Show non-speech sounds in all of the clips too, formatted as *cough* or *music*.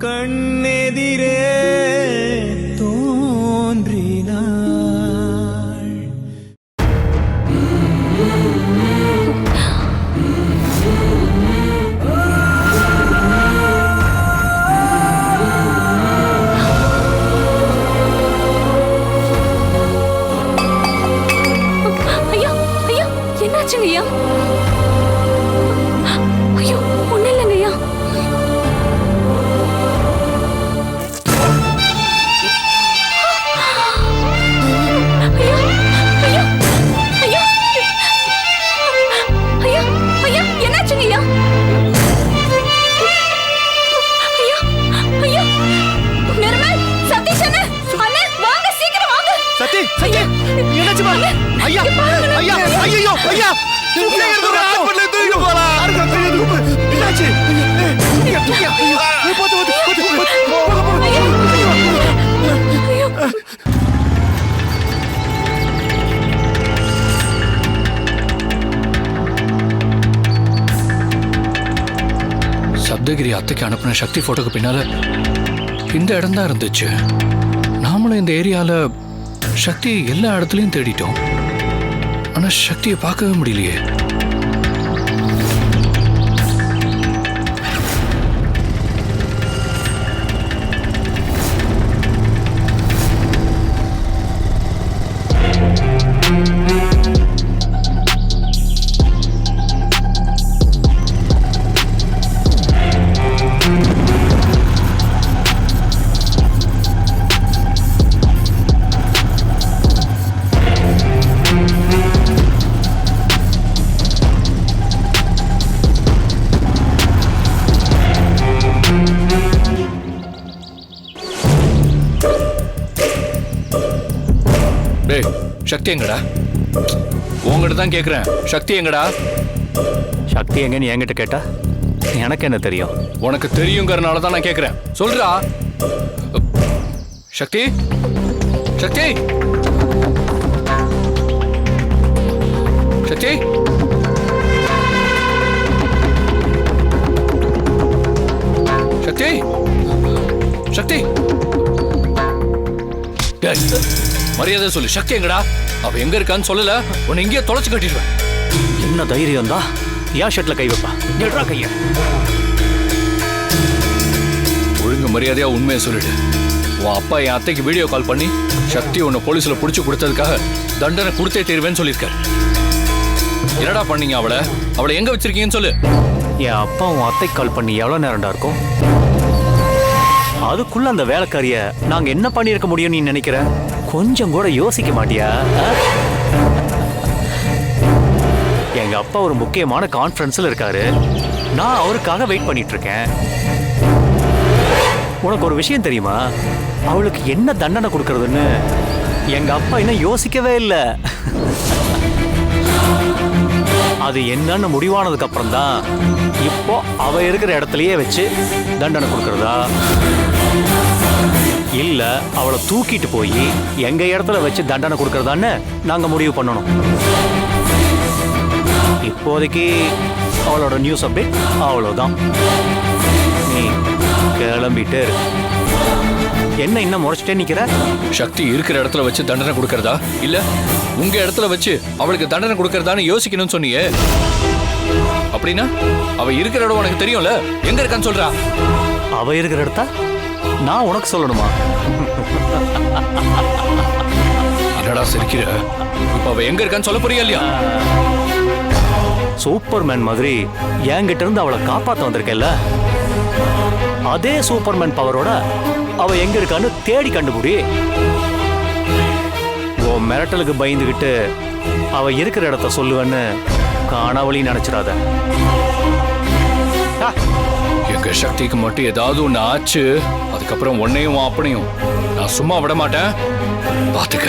கண் சப்தகிரி அத்தைக்கு அனுப்பின சக்தி போட்டோக்கு பின்னால இந்த இடம் தான் இருந்துச்சு. நாமளும் இந்த ஏரியால சக்தியை எல்லா இடத்துலயும் தேடிட்டோம். ஆனா சக்தியை பார்க்கவே முடியலையே. சக்தி எங்கடா? உங்ககிட்ட தான் கேக்குறேன். சக்தி எங்கடா? சக்தி எங்கன்னு என்கிட்ட கேட்டா? எனக்கு என்ன தெரியும்? உனக்கு தெரியுங்கிறனால தான் நான் கேக்குறேன். சொல்றா. சக்தி? சக்தி? சக்தி? சக்தி? சக்தி? மரியாதை சொல்லு. சக்தி எங்கடா? அவ எங்க இருக்கான்னு சொல்லல. உன்னை இங்கேயே தொலைச்சு கட்டிடுவேன். என்ன தைரியம் தான்? ஏன் ஷர்ட்ல கை வைப்பா. எடுறா கைய. ஒழுங்கு மரியாதையா உண்மையை சொல்லிடு. உன் அப்பா என் அத்தைக்கு வீடியோ கால் பண்ணி சக்தி உன்னை போலீஸ்ல புடிச்சு கொடுத்ததுக்காக தண்டனை கொடுத்தே தீருவேன்னு சொல்லியிருக்காரு. என்னடா பண்ணீங்க அவளை? அவளை எங்க வச்சிருக்கீங்கன்னு சொல்லு. என் அப்பா உன் அத்தை கால் பண்ணி எவ்வளவு நேரம்டா இருக்கும்? அதுக்குள்ள அந்த வேலைக்காரிய நாங்க என்ன பண்ணியிருக்க முடியும் நீ நினைக்கிற? கொஞ்சம் கூட யோசிக்க மாட்டியா? எங்க அப்பா ஒரு முக்கியமான கான்ஃபரன்ஸ்ல இருக்காரு. நான் அவருக்காக வெயிட் பண்ணிட்டு இருக்கேன் உனக்கு ஒரு விஷயம் தெரியுமா? அவளுக்கு என்ன தண்டனை கொடுக்கறதுன்னு? எங்க அப்பா இன்னும் யோசிக்கவே இல்லை. அது என்னன்னு முடிவானதுக்கு அப்புறம் தான் இப்போ அவ இருக்கிற இடத்துலயே வச்சு தண்டனை கொடுக்கறதா? இல்ல அவளை தூக்கிட்டு போய் எங்க இடத்துல வச்சு தண்டனை கொடுக்கறதான்னு நாங்க முடிவு பண்ணணும். இப்போதைக்கு அவளோட நியூஸ் அப்டேட் அவ்வளோதான் நீ கிளம்பிட்டு. என்ன இன்னும் முறைச்சிட்டே நிக்கிற? சக்தி இருக்கிற இடத்துல வச்சு தண்டனை கொடுக்கறதா? இல்ல உங்க இடத்துல வச்சு அவளுக்கு தண்டனை கொடுக்கறதான்னு யோசிக்கணும்னு சொன்னியே. அப்படின்னா அவ இருக்கிற இடம் உனக்கு தெரியும்ல? எங்க இருக்கான்னு சொல்றா. அவ இருக்கிற இடத்த? நான் உனக்கு சொல்லணுமா? என்னடா சிரிக்கிற? இப்ப அவ எங்க இருக்கான்னு சொல்ல போறியா இல்லையா? சூப்பர்மேன் மாதிரி என்கிட்ட இருந்து அவளை காப்பாத்த வந்திருக்கேல்ல? அதே சூப்பர்மேன் பவரோட அவ எங்க இருக்கான்னு தேடி கண்டுபிடி. உன் மிரட்டலுக்கு பயந்துகிட்டு அவ இருக்கிற இடத்த சொல்லுவேன்னு காணாவளி நினைச்சிடாத. எங்க சக்திக்கு மட்டும் ஏதாவது ஒண்ணு ஆச்சு? அதுக்கப்புறம் உன்னையும் அப்பனையும் நான் சும்மா விட மாட்டேன். பாத்துக்க.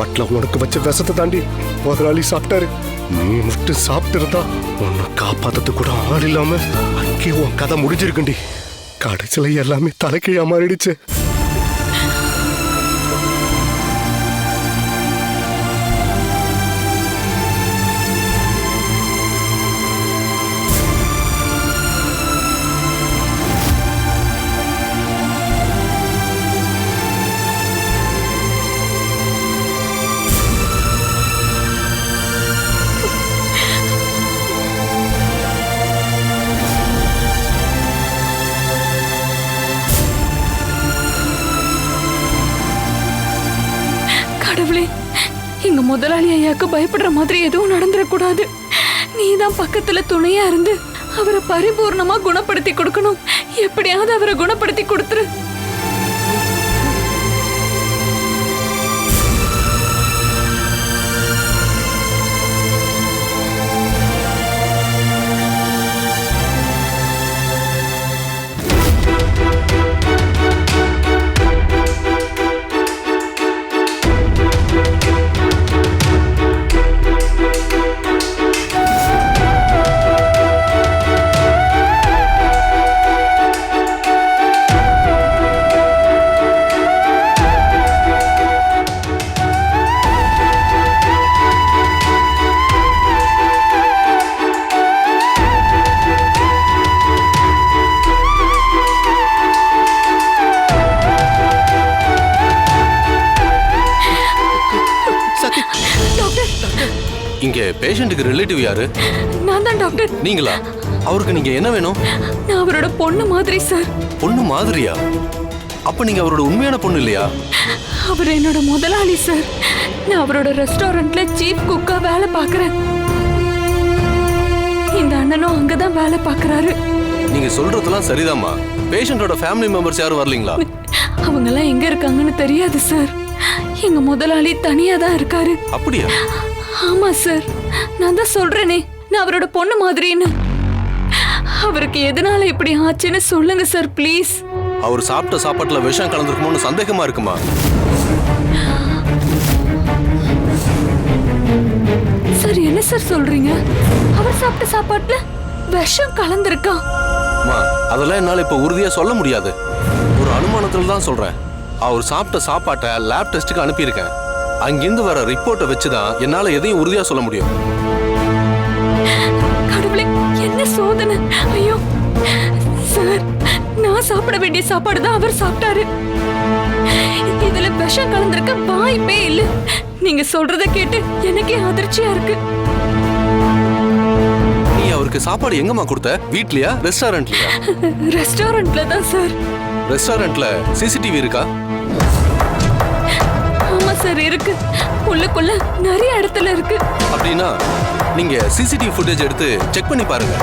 பாட்டில் உனக்கு வச்ச விஷத்தை தாண்டி முதலாளி சாப்பிட்டாரு. நீ மட்டும் சாப்பிட்டு இருந்தா உன்னை காப்பாத்தது கூட ஆள் இல்லாம அங்கே உன் கதை முடிஞ்சிருக்குண்டி. கடைசியில எல்லாமே தலைக்கீழா மாறிடுச்சு. கடவுளே எங்க முதலாளி ஐயாக்கு பயப்படுற மாதிரி எதுவும் நடந்துடக்கூடாது. நீ தான் பக்கத்துல துணையா இருந்து அவரை பரிபூர்ணமா குணப்படுத்தி கொடுக்கணும். எப்படியாவது அவரை குணப்படுத்தி கொடுத்துரு. பேஷண்ட்டுக்கு ரிலேட்டிவ் யாரு? நான் தான் டாக்டர் நீங்களா? அவருக்கு நீங்க என்ன வேணும்? நான் அவரோட பொண்ணு மாதிரி சார் பொண்ணு மாதிரியா? அப்ப நீங்க அவரோட உண்மையான பொண்ணு இல்லையா? அவர் என்னோட முதலாளி சார் நான் அவரோட ரெஸ்டாரண்ட்ல சீஃப் குக்கா வேலை பார்க்கறேன். இந்த அண்ணனும் அங்கதான் வேலை பார்க்கறாரு. நீங்க சொல்றதெல்லாம் சரிதாம்மா. பேஷண்டோட ஃபேமிலி மெம்பர்ஸ் யாரும் வரலீங்களா? அவங்க எல்லாம் எங்க இருக்காங்கன்னு தெரியாது சார் எங்க முதலாளி தனியா தான் இருக்காரு. அப்படியா? ஆமா சார். நான் தான் சொல்றேனே நான் அவரோட பொண்ணு மாதிரின்னு. அவருக்கு எதனால இப்படி ஆச்சுன்னு சொல்லுங்க சார் ப்ளீஸ். அவர் சாப்பிட்ட சாப்பாட்டுல விஷம் கலந்துருக்குமோன்னு சந்தேகமா இருக்குமா? சார் என்ன சார் சொல்றீங்க? அவர் சாப்பிட்ட சாப்பாட்டுல விஷம் கலந்திருக்கா? அதெல்லாம் என்னால இப்ப உறுதியா சொல்ல முடியாது. ஒரு அனுமானத்துல தான் சொல்றேன். அவர் சாப்பிட்ட சாப்பாட்டை லேப் டெஸ்ட்டுக்கு அனுப்பியிருக்கேன். அங்கிருந்து வர ரிப்போர்ட்டை வச்சுதான் என்னால எதையும் உறுதியா சொல்ல முடியும். கடவுளே என்ன சோதனை? ஐயோ சார் நான் சாப்பிட வேண்டிய சாப்பாடு தான் அவர் சாப்பிட்டாரு. இதுல விஷம் கலந்திருக்க வாய்ப்பே இல்ல. நீங்க சொல்றத கேட்டு எனக்கே அதிர்ச்சியா இருக்கு. நீ அவருக்கு சாப்பாடு எங்கம்மா கொடுத்த? வீட்லயா ரெஸ்டாரண்ட்லயா ரெஸ்டாரண்ட்ல *laughs* தான் சார் ரெஸ்டாரண்ட்ல சிசிடிவி இருக்கா? சார் இருக்கு. உள்ளுக்குள்ள நிறைய இடத்துல இருக்கு. அப்படின்னா நீங்க சிசிடிவி ஃபுட்டேஜ் எடுத்து செக் பண்ணி பாருங்க.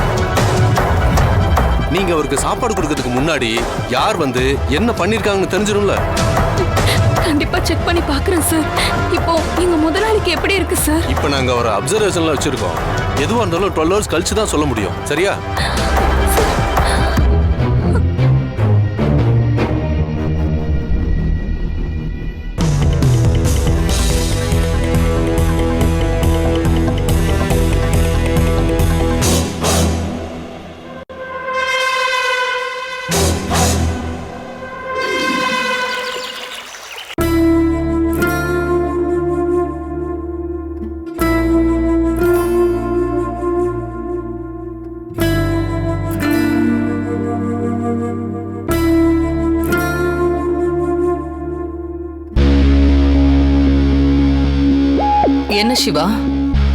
நீங்க அவருக்கு சாப்பாடு கொடுக்கறதுக்கு முன்னாடி யார் வந்து என்ன பண்ணிருக்காங்கன்னு தெரிஞ்சிடும்ல கண்டிப்பா செக் பண்ணி பாக்குறேன் சார் இப்போ எங்க முதலாளிக்கு எப்படி இருக்கு சார் இப்போ நாங்க அவரை அப்சர்வேஷன்ல வச்சிருக்கோம். எதுவா இருந்தாலும் டுவெல் ஹவர்ஸ் கழிச்சு தான் சொல்ல முடியும். சரியா? சிவா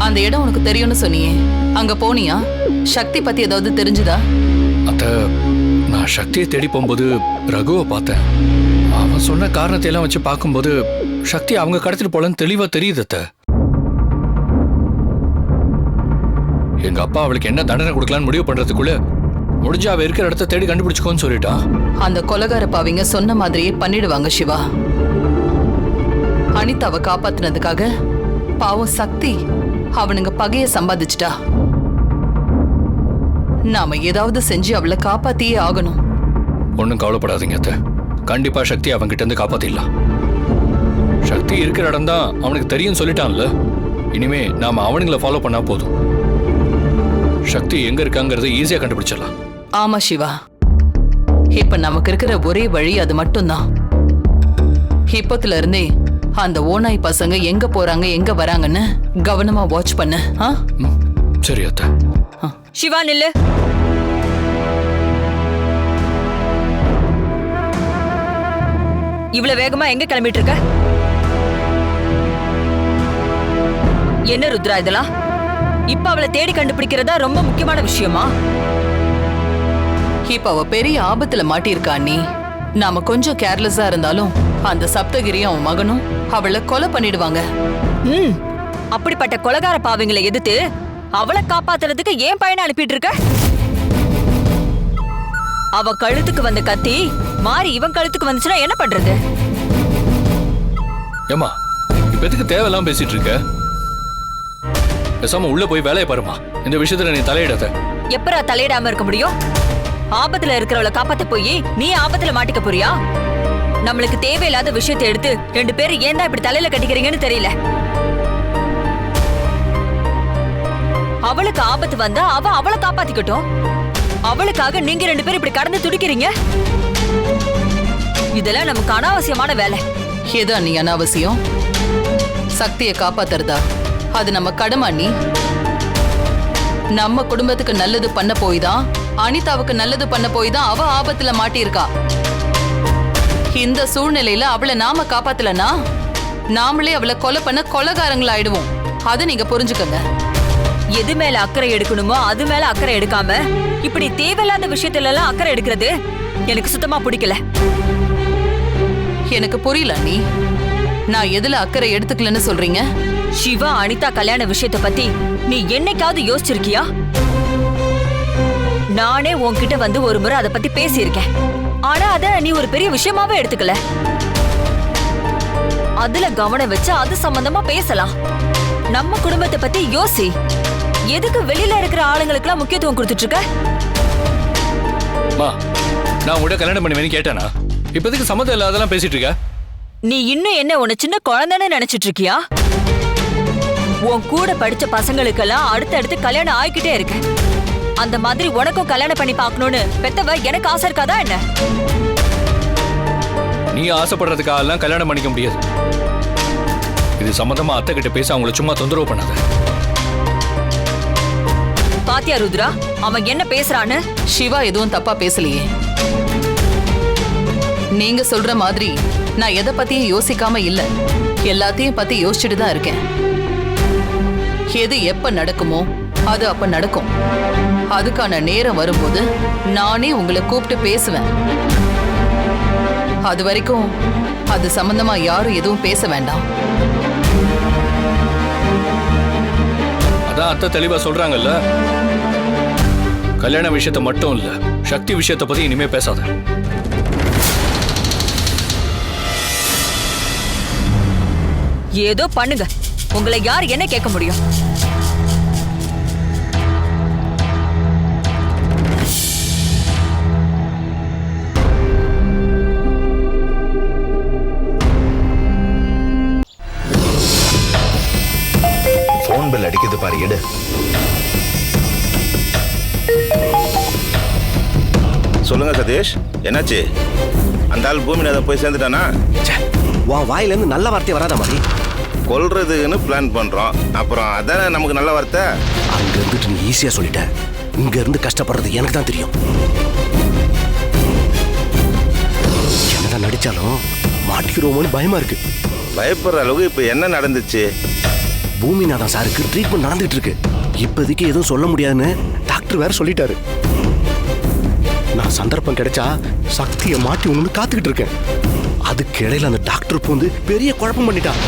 அந்த இடம் உனக்கு தெரியும்னு சொன்னியே. அங்க போனியா? சக்தி பத்தி ஏதாவது தெரிஞ்சுதா? அத்த நான் சக்தியை தேடி போகும்போது ரகுவை பார்த்தேன். அவன் சொன்ன காரணத்தை எல்லாம் வச்சு பார்க்கும்போது சக்தி அவங்க கடத்திட்டு போலன்னு தெளிவா தெரியுது அத்த. எங்க அப்பா அவளுக்கு என்ன தண்டனை கொடுக்கலான்னு முடிவு பண்றதுக்குள்ள முடிஞ்சா அவ இருக்கிற இடத்த தேடி கண்டுபிடிச்சுக்கோன்னு சொல்லிட்டான். அந்த கொலகார பாவிங்க சொன்ன மாதிரியே பண்ணிடுவாங்க சிவா. அனிதாவை காப்பாத்துனதுக்காக பாவம் சக்தி. அவனுங்க பகைய சம்பாதிச்சிட்டா. நாம ஏதாவது செஞ்சு அவளை காப்பாத்தியே ஆகணும். ஒன்றும் கவலைப்படாதீங்க அத்த. கண்டிப்பா சக்தி அவங்கிட்ட இருந்து காப்பாத்திடலாம். சக்தி இருக்கிற இடம் தான் அவனுக்கு தெரியும் சொல்லிட்டான்ல. இனிமே நாம அவனுங்கள ஃபாலோ பண்ணா போதும். சக்தி எங்க இருக்காங்கிறத ஈஸியா கண்டுபிடிச்சிடலாம். ஆமா சிவா. இப்ப நமக்கு இருக்கிற ஒரே வழி அது மட்டும்தான். இப்பத்துல இருந்தே அந்த ஓநாய் பசங்க எங்க போறாங்க எங்க வராங்கன்னு கவனமா வாட்ச் பண்ணு. ஆ? ம், சரி அத்தை. சிவா நில்லு. இவ்வளவு வேகமா எங்க கிளம்பிட்டு இருக்க? என்ன ருத்ரா இதெல்லாம்? இப்ப அவளை தேடி கண்டுபிடிக்கிறதா ரொம்ப முக்கியமான விஷயமா? இப்ப அவ பெரிய ஆபத்துல மாட்டியிருக்கா நீ நாம கொஞ்சம் கேர்லெஸ்ஸா இருந்தாலும் அந்த சப்தகிரியும் அவன் மகனும் அவளை கொலை பண்ணிடுவாங்க. ம் அப்படிப்பட்ட கொலகார பாவிங்களை எதிர்த்து அவளை காப்பாத்துறதுக்கு ஏன் பையனை அனுப்பிட்டு இருக்க? அவ கழுத்துக்கு வந்த கத்தி மாறி இவன் கழுத்துக்கு வந்துச்சுன்னா என்ன பண்றது? ஏமா இப்ப எதுக்கு தேவையெல்லாம் பேசிட்டு இருக்க? பேசாம உள்ள போய் வேலையை பாருமா இந்த விஷயத்துல நீ தலையிடாத. எப்பரா தலையிடாம இருக்க முடியும்? ஆபத்துல இருக்கிறவளை காப்பாத்த போய் நீ ஆபத்துல மாட்டிக்க போறியா? நம்மளுக்கு தேவையில்லாத விஷயத்தை எடுத்து ரெண்டு பேரும் ஏன் தான் இப்படி தலையில கட்டிக்கிறீங்கன்னு தெரியல. அவளுக்கு ஆபத்து வந்தா அவ அவளை காப்பாத்திக்கட்டும். அவளுக்காக நீங்க ரெண்டு பேரும் இப்படி கடந்து துடிக்கிறீங்க? இதெல்லாம் நமக்கு அனாவசியமான வேலை. ஏதா நீ அனாவசியம்? சக்தியை காப்பாத்துறதா? அது நம்ம கடமை நீ நம்ம குடும்பத்துக்கு நல்லது பண்ண போய் தான் அனிதாவுக்கு நல்லது பண்ண போய் தான் அவ ஆபத்துல மாட்டியிருக்கா. இந்த சூழ்நிலையில அவளை நாம காப்பாத்தலனா? நாமளே அவளை கொலை பண்ண கொலைகாரங்களாயிடுவோம். அதை நீங்க புரிஞ்சுக்கங்க. எது மேல அக்கறை எடுக்கணுமோ அது மேல அக்கறை எடுக்காம இப்படி தேவையில்லாத விஷயத்துல எல்லாம் அக்கறை எடுக்கிறது எனக்கு சுத்தமா பிடிக்கல. எனக்கு புரியல நீ நான் எதுல அக்கறை எடுத்துக்கலன்னு சொல்றீங்க? சிவா அனிதா கல்யாண விஷயத்த பத்தி நீ என்னைக்காவது யோசிச்சிருக்கியா? நானே உன்கிட்ட வந்து ஒரு முறை அதை பத்தி பேசியிருக்கேன். ஆனா அத நீ ஒரு பெரிய விஷயமாவே எடுத்துக்கல. அதுல கவனம் வச்சு அது சம்பந்தமா பேசலாம். நம்ம குடும்பத்தை பத்தி யோசி. எதுக்கு வெளியில இருக்கிற ஆளுங்களுக்குலாம் முக்கியத்துவம் கொடுத்துட்டு இருக்க மா நான் உங்கள்கிட்ட கல்யாணம் பண்ணுவேன்னு கேட்டேனா? இப்ப எதுக்கு சம்மந்தம் இல்லாதெல்லாம் பேசிட்டு இருக்க நீ இன்னும் என்ன உன்னை சின்ன குழந்தைன்னு நினைச்சிட்டு இருக்கியா உன் கூட படிச்ச பசங்களுக்கெல்லாம் அடுத்தடுத்து கல்யாணம் ஆயிக்கிட்டே இருக்கு. அந்த மாதிரி உனக்கும் கல்யாணம் பண்ணி பார்க்கணும்னு பெத்தவ எனக்கு ஆசை இருக்காதா என்ன? நீ ஆசைப்படுறதுக்காக எல்லாம் கல்யாணம் பண்ணிக்க முடியாது. இது சம்பந்தமா அத்தை கிட்ட பேச அவங்கள சும்மா தொந்தரவு பண்ணாத. பாத்தியா ருத்ரா? அவன் என்ன பேசுறான்னு சிவா எதுவும் தப்பா பேசலையே. நீங்க சொல்ற மாதிரி நான் எதை பத்தியும் யோசிக்காம இல்ல. எல்லாத்தையும் பத்தி யோசிச்சுட்டு தான் இருக்கேன். எது எப்ப நடக்குமோ அது அப்ப நடக்கும். அதுக்கான நேரம் வரும்போது நானே உங்களை கூப்பிட்டு பேசுவேன். அது வரைக்கும் அது சம்பந்தமா யாரும் எதுவும் பேச வேண்டாம். அதான் அத்தை தெளிவா சொல்றாங்கல்ல? கல்யாண விஷயத்த மட்டும் இல்ல சக்தி விஷயத்த பத்தி இனிமே பேசாத. ஏதோ பண்ணுங்க. உங்களை யார் என்ன கேட்க முடியும்? ஃபோன் பில் அடிக்குது பாரு எடு. சொல்லுங்க சதீஷ். என்னாச்சு? அந்த ஆள் பூமிநாதன் போய் சேர்ந்துட்டானா? உன் வாயிலேருந்து நல்ல வார்த்தை வராத மாதிரி. கொல்றதுக்குன்னு பிளான் பண்றோம். அப்புறம் அதானே நமக்கு நல்ல வார்த்தை? அங்க இருந்துட்டு நீ ஈஸியா சொல்லிட்ட. இங்க இருந்து கஷ்டப்படுறது எனக்கு தான் தெரியும். என்னதான் நடிச்சாலும் மாட்டிக்கிறோமோன்னு பயமா இருக்கு. பயப்படுற அளவுக்கு இப்போ என்ன நடந்துச்சு? பூமிநாதன் சாருக்கு ட்ரீட்மெண்ட் நடந்துட்டு இருக்கு இப்போதைக்கு எதுவும் சொல்ல முடியாதுன்னு டாக்டர் வேற சொல்லிட்டாரு. நான் சந்தர்ப்பம் கிடைச்சா சக்தியை மாட்டி ஒன்று காத்துக்கிட்டு இருக்கேன் அதுக்கு இடையில அந்த டாக்டர் பூந்து பெரிய குழப்பம் பண்ணிட்டான்.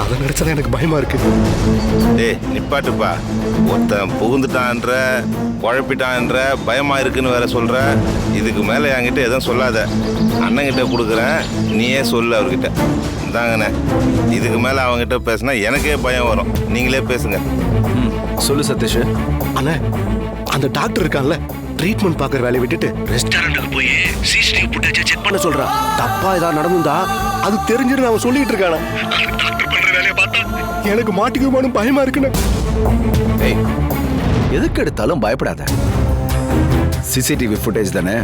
அதை நினைச்சதான் எனக்கு பயமா இருக்கு. டேய் நிப்பாட்டுப்பா. ஒருத்தன் புகுந்துட்டான்ற குழப்பிட்டான்ற பயமா இருக்குன்னு வேற சொல்ற. இதுக்கு மேலே என்கிட்ட எதுவும் சொல்லாத. அண்ணங்கிட்ட கொடுக்குறேன். நீயே சொல்லு அவர்கிட்ட. அதாங்கண்ணே இதுக்கு மேலே அவங்ககிட்ட பேசினா எனக்கே பயம் வரும். நீங்களே பேசுங்க. சொல்லு சதீஷ். அண்ணே அந்த டாக்டர் இருக்கான்ல ட்ரீட்மெண்ட் பார்க்குற வேலையை விட்டுட்டு ரெஸ்டாரண்ட்டுக்கு போய் சிசிடிவி ஃபுட்டேஜை செக் பண்ண சொல்றான். தப்பா ஏதாவது நடந்துந்தா அது தெரிஞ்சிருந்து அவன் சொல்லிட்டு இருக்கானா? டாக்டர் பண்ற வேலையை பார்த்தா எனக்கு மாட்டிக்குமானு பயமா இருக்குண்ணே. ஏய் எதுக்கு எடுத்தாலும் பயப்படாத. சிசிடிவி ஃபுட்டேஜ் தானே?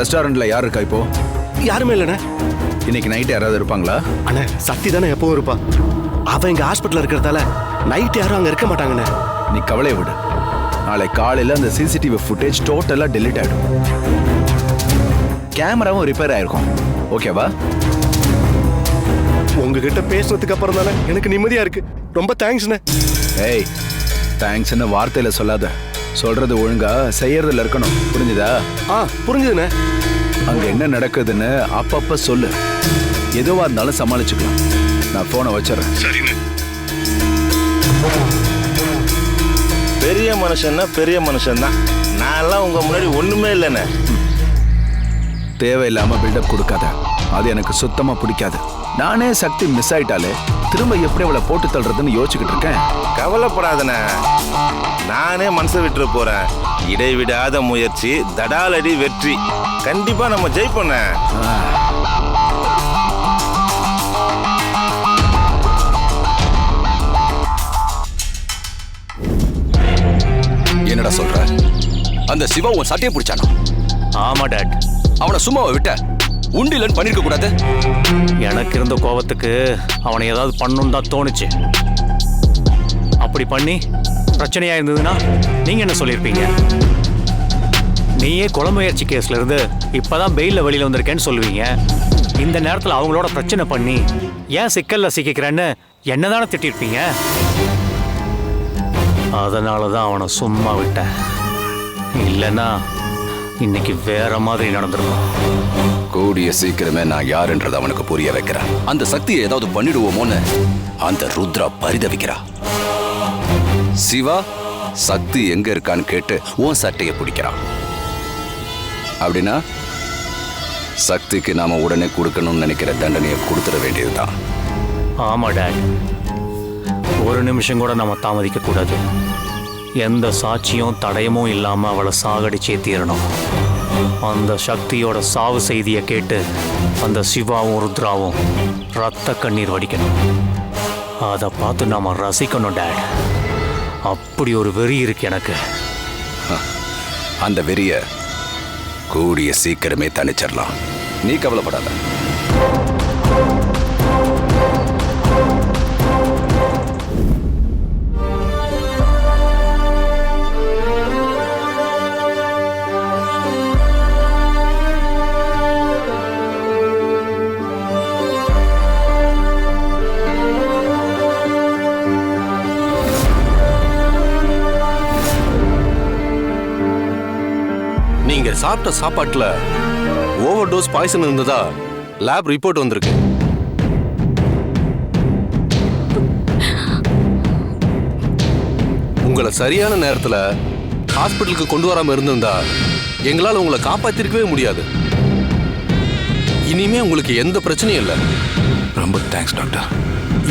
ரெஸ்டாரண்ட்ல யார் இருக்கா இப்போ? யாருமே இல்லைண்ணே. இன்னைக்கு நைட் யாராவது இருப்பாங்களா? அண்ணே சக்தி தானே எப்பவும் இருப்பா. அவன் இங்க ஹாஸ்பிட்டல் இருக்கிறதால நைட் யாரும் அங்க இருக்க மாட்டாங்கண்ணே. நீ கவலையை விடு. நாளை காலையில அந்த சிசிடிவி ஃபுட்டேஜ் டோட்டலா டெலீட் ஆயிடும். கேமராவும் ரிப்பேர் ஆயிருக்கும். ஓகேவா உங்ககிட்ட பேசுனதுக்கு அப்புறம் தானே எனக்கு நிம்மதியா இருக்கு. ரொம்ப தேங்க்ஸ்ண்ணே ஏய் தேங்க்ஸ்னு வார்த்தையில சொல்லாத. சொல்றது ஒழுங்கா செய்யறதுல இருக்கணும். புரிஞ்சுதா? ஆ புரிஞ்சுதுண்ணே. அங்க என்ன நடக்குதுன்னு அப்பப்ப சொல்லு. எதுவா இருந்தாலும் சமாளிச்சுக்கலாம். நான் போனை வச்சிடறேன். பெரிய மனுஷன்னா பெரிய மனுஷன் தான் நான்லாம் உங்க முன்னாடி ஒண்ணுமே இல்லைண்ணே. தேவையில்லாம பில்டப் கொடுக்காத. அது எனக்கு சுத்தமா பிடிக்காது. நானே சக்தி மிஸ் ஆயிட்டாலே திரும்ப எப்படி அவளை போட்டு தள்ளுறதுன்னு யோசிச்சுக்கிட்டு இருக்கேன். கவலைப்படாதண்ணே. நானே மனசை விட்டுற போறேன். இடைவிடாத முயற்சி தடாலடி வெற்றி. கண்டிப்பா நம்ம ஜெயிப்போண்ணே. என்னடா சொல்ற? அந்த சிவா உன் சட்டையை பிடிச்சானா? ஆமா டாட். அவனை சும்மாவை விட்ட? உண்டிலன்னு பண்ணிருக்க கூடாது? எனக்கு இருந்த கோவத்துக்கு அவனை ஏதாவது பண்ணணும் தான் தோணுச்சு. அப்படி பண்ணி பிரச்சனையா இருந்ததுன்னா நீங்க என்ன சொல்லியிருப்பீங்க நீயே கொலை முயற்சி கேஸ்ல இருந்து இப்பதான் பெயில்ல வெளியில வந்திருக்கேன்னு சொல்லுவீங்க. இந்த நேரத்துல அவங்களோட பிரச்சனை பண்ணி ஏன் சிக்கல்ல சிக்கிக்கிறேன்னு என்னதானே திட்டிருப்பீங்க? அதனால தான் அவனை சும்மா விட்டேன். இல்லைன்னா இன்னைக்கு வேற மாதிரி நடந்திருக்கும் கூடிய சீக்கிரமே நான் யாருன்றதை அவனுக்கு புரிய வைக்கிறேன். அந்த சக்தியை ஏதாவது பண்ணிடுவோமோன்னு அந்த ருத்ரா பரிதவிக்கிறா. சிவா சக்தி எங்க இருக்கான்னு கேட்டு உன் சட்டையை பிடிக்கிறான் அப்படின்னா சக்திக்கு நாம உடனே கொடுக்கணும்னு நினைக்கிற தண்டனையை கொடுத்துட வேண்டியதுதான். ஆமா டேட். ஒரு நிமிஷம் கூட நம்ம தாமதிக்க கூடாது எந்த சாட்சியும் தடயமும் இல்லாமல் அவளை சாகடிச்சே தீரணும். அந்த சக்தியோட சாவு செய்தியை கேட்டு அந்த சிவாவும் ருத்ராவும் ரத்த கண்ணீர் வடிக்கணும். அதை பார்த்து நாம் ரசிக்கணும் டேட். அப்படி ஒரு வெறி இருக்கு எனக்கு. அந்த வெறிய கூடிய சீக்கிரமே தணிச்சிடலாம். நீ கவலைப்படாத. சாப்பிட்ட சாப்பாட்டுல ஓவர் டோஸ் பாய்சன் இருந்ததா லேப் ரிப்போர்ட் வந்திருக்கு. உங்களை சரியான நேரத்துல ஹாஸ்பிட்டலுக்கு கொண்டு வராம இருந்திருந்தா எங்களால உங்களை காப்பாத்திருக்கவே முடியாது. இனிமே உங்களுக்கு எந்த பிரச்சனையும் இல்லை. ரொம்ப தேங்க்ஸ் டாக்டர்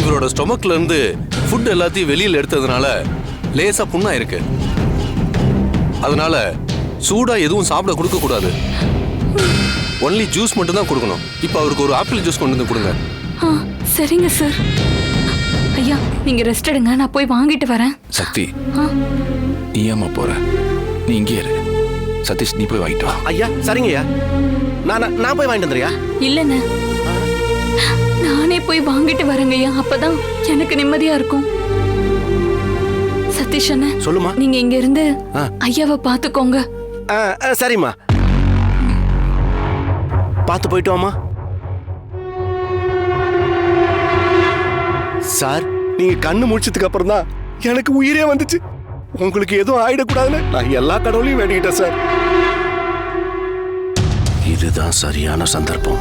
இவரோட ஸ்டொமக்ல இருந்து ஃபுட் எல்லாத்தையும் வெளியில எடுத்ததுனால லேசா புண்ணா இருக்கு. அதனால சூடா எதுவும் சாப்பிட கொடுக்க கூடாது. ஒன்லி ஜூஸ் மட்டும் தான் கொடுக்கணும். இப்போ அவருக்கு ஒரு ஆப்பிள் ஜூஸ் கொண்டு வந்து கொடுங்க. ஆ சரிங்க சார் ஐயா நீங்க ரெஸ்ட் எடுங்க நான் போய் வாங்கிட்டு வரேன். சக்தி ஆ. நீ ஏமா போற? நீ இங்கே இரு. சதீஷ் நீ போய் வாங்கிட்டு வா. ஐயா சரிங்க ஐயா. நான் நான்- நான் போய் வாங்கிட்டு வந்துறியா இல்லைண்ணே. நானே போய் வாங்கிட்டு வரேங்க ஐயா. அப்பதான் எனக்கு நிம்மதியா இருக்கும். சதீஷ் அண்ணன் சொல்லுமா? நீங்க இங்க இருந்து ஆ. ஐயாவை பாத்துக்கோங்க சரிம்மா. பார்த்து போயிட்டு வாமா சார் நீங்க கண்ணு முடிச்சதுக்கு அப்புறம் தான் எனக்கு உயிரே வந்துச்சு. உங்களுக்கு எதுவும் ஆயிடக்கூடாதுன்னு நான் எல்லா கடவுளையும் வேண்டிக்கிட்டேன் சார். இதுதான் சரியான சந்தர்ப்பம்.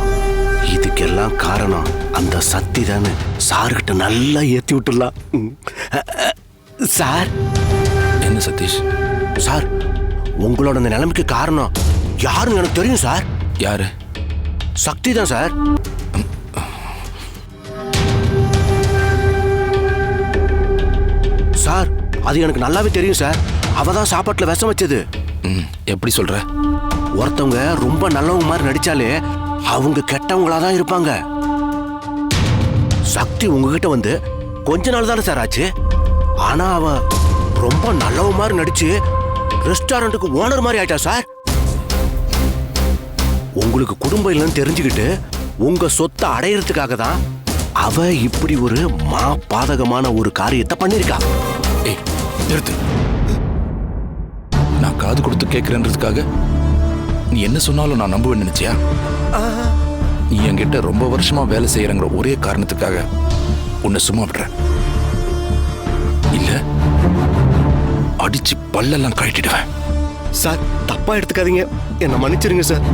இதுக்கெல்லாம் காரணம் அந்த சக்தி தானே. சார்கிட்ட நல்லா ஏத்தி விட்டுடலாம். ம். அ, அ, சார். என்ன சதீஷ்? சார் உங்களோட அந்த நிலைமைக்கு காரணம் யாருன்னு எனக்கு தெரியும் சார். யாரு? சக்தி தான் சார். சார் அது எனக்கு நல்லாவே தெரியும் சார். அவ தான் சாப்பாட்டில் விஷம் வச்சது. எப்படி சொல்ற? ஒருத்தவங்க ரொம்ப நல்லவங்க மாதிரி நடிச்சாலே அவங்க கெட்டவங்களா தான் இருப்பாங்க. சக்தி உங்ககிட்ட வந்து கொஞ்ச நாள் தானே சார் ஆச்சு. ஆனா அவ ரொம்ப நல்லவ மாதிரி நடிச்சு ரெஸ்டாரண்ட்டுக்கு ஓனர் மாதிரி ஆயிட்டா சார்? உங்களுக்கு குடும்பம் இல்லைன்னு தெரிஞ்சுக்கிட்டு உங்க சொத்தை அடையிறதுக்காக தான் அவ இப்படி ஒரு மா பாதகமான ஒரு காரியத்தை பண்ணிருக்கா ஏய் நிறுத்து. நான் காது கொடுத்து கேட்கிறேன்றதுக்காக நீ என்ன சொன்னாலும் நான் நம்புவேன்னு நினைச்சியா? நீ என்கிட்ட ரொம்ப வருஷமா வேலை செய்யறங்கிற ஒரே காரணத்துக்காக உன்னை சும்மா விடுறேன். இல்ல அடிச்சு பல்லெல்லாம் கழட்டிடுவேன். சார் தப்பா எடுத்துக்காதீங்க. என்ன மன்னிச்சிருங்க சார்.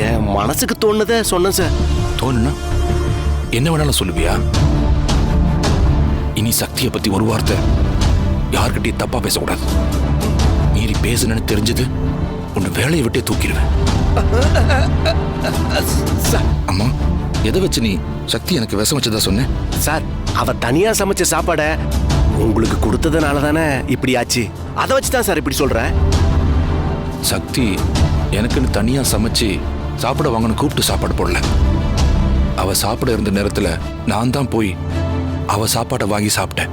என் மனசுக்கு தோணுனதை சொன்னேன் சார். தோணுனா? என்ன வேணாலும் சொல்லுவியா? இனி சக்தியை பத்தி ஒரு வார்த்தை யார்கிட்டயும் தப்பா பேசக்கூடாது. மீறி பேசுனேன்னு தெரிஞ்சது உன்னை வேலையை விட்டே தூக்கிடுவேன். அம்மா எதை வச்சு நீ சக்தி எனக்கு விஷம் வச்சதா சொன்னேன் சார் அவ தனியா சமைச்ச சாப்பாடை உங்களுக்கு கொடுத்ததுனால தானே இப்படி ஆச்சு? அதை வச்சு தான் சார் இப்படி சொல்றேன். சக்தி எனக்குன்னு தனியா சமைச்சு சாப்பிட வாங்கன்னு கூப்பிட்டு சாப்பாடு போடல. அவ சாப்பிட இருந்த நேரத்துல நான் தான் போய் அவ சாப்பாட்டை வாங்கி சாப்பிட்டேன்.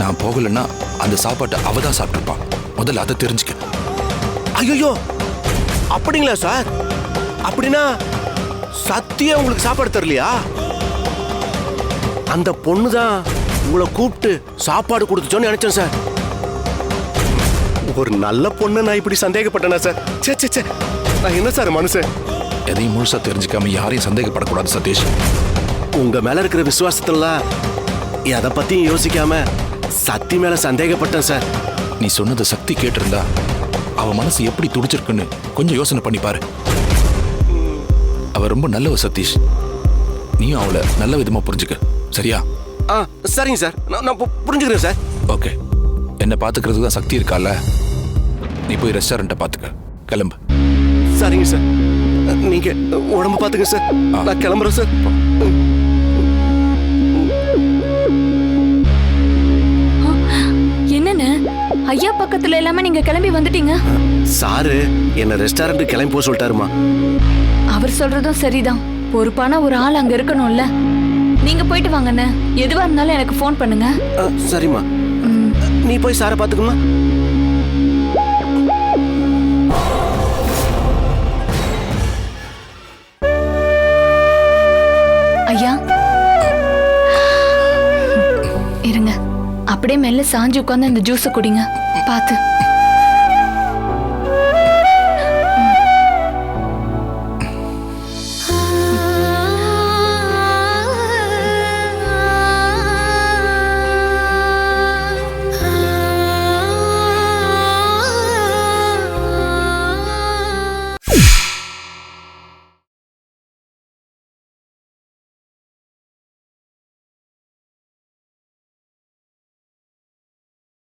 நான் போகலைன்னா அந்த சாப்பாட்டை அவ தான் சாப்பிட்டுருப்பா. முதல்ல அதை தெரிஞ்சுக்க ஐயோ அப்படிங்களா சார்? அப்படின்னா சத்தியா உங்களுக்கு சாப்பாடு தரலையா? அந்த பொண்ணு தான் உங்களை கூப்பிட்டு சாப்பாடு கொடுத்துச்சோன்னு நினைச்சேன் சார். ஒரு நல்ல பொண்ணு நான் இப்படி சந்தேகப்பட்டேனா சார்? சே சே சே நான் என்ன சார் மனுஷன்? எதையும் முழுசா தெரிஞ்சுக்காம யாரையும் சந்தேகப்படக்கூடாது சதீஷ். உங்க மேல இருக்கிற விசுவாசத்தெல்லாம் எதை பத்தியும் யோசிக்காம சக்தி மேல சந்தேகப்பட்டேன் சார். நீ சொன்னதை சக்தி கேட்டிருந்தா அவ மனசு எப்படி துடிச்சிருக்குன்னு கொஞ்சம் யோசனை பண்ணி பாரு. அவ ரொம்ப நல்லவ சதீஷ். நீயும் அவளை நல்ல விதமா புரிஞ்சுக்க. சரியா? ஆ சரிங்க சார். நான் நான் பு- புரிஞ்சுக்கிறேன் சார். ஓகே. என்ன பாத்துக்கிறதுக்கு தான் சக்தி இருக்கால? நீ போய் ரெஸ்டாரண்ட்டை பாத்துக்க கிளம்பு. சரிங்க சார். நீங்க உடம்பு பாத்துங்க சார். நான் கிளம்புறேன் சார். என்னன்னு? ஐயா பக்கத்துல இல்லாம நீங்க கிளம்பி வந்துட்டீங்க? சாரு என்ன ரெஸ்டாரண்ட் கிளம்பி போக சொல்லிட்டாருமா. அவர் சொல்றதும் சரிதான். பொறுப்பான ஒரு ஆள் அங்க இருக்கணும்ல. நீங்க போயிட்டு வாங்கண்ணே. எதுவா இருந்தாலும் எனக்கு ஃபோன் பண்ணுங்க. சரிம்மா. நீ போய் சாரை பாத்துக்கமா ஐயா. இருங்க. அப்படியே மெல்ல சாஞ்சு உட்காந்து இந்த ஜூஸை குடிங்க. பார்த்து.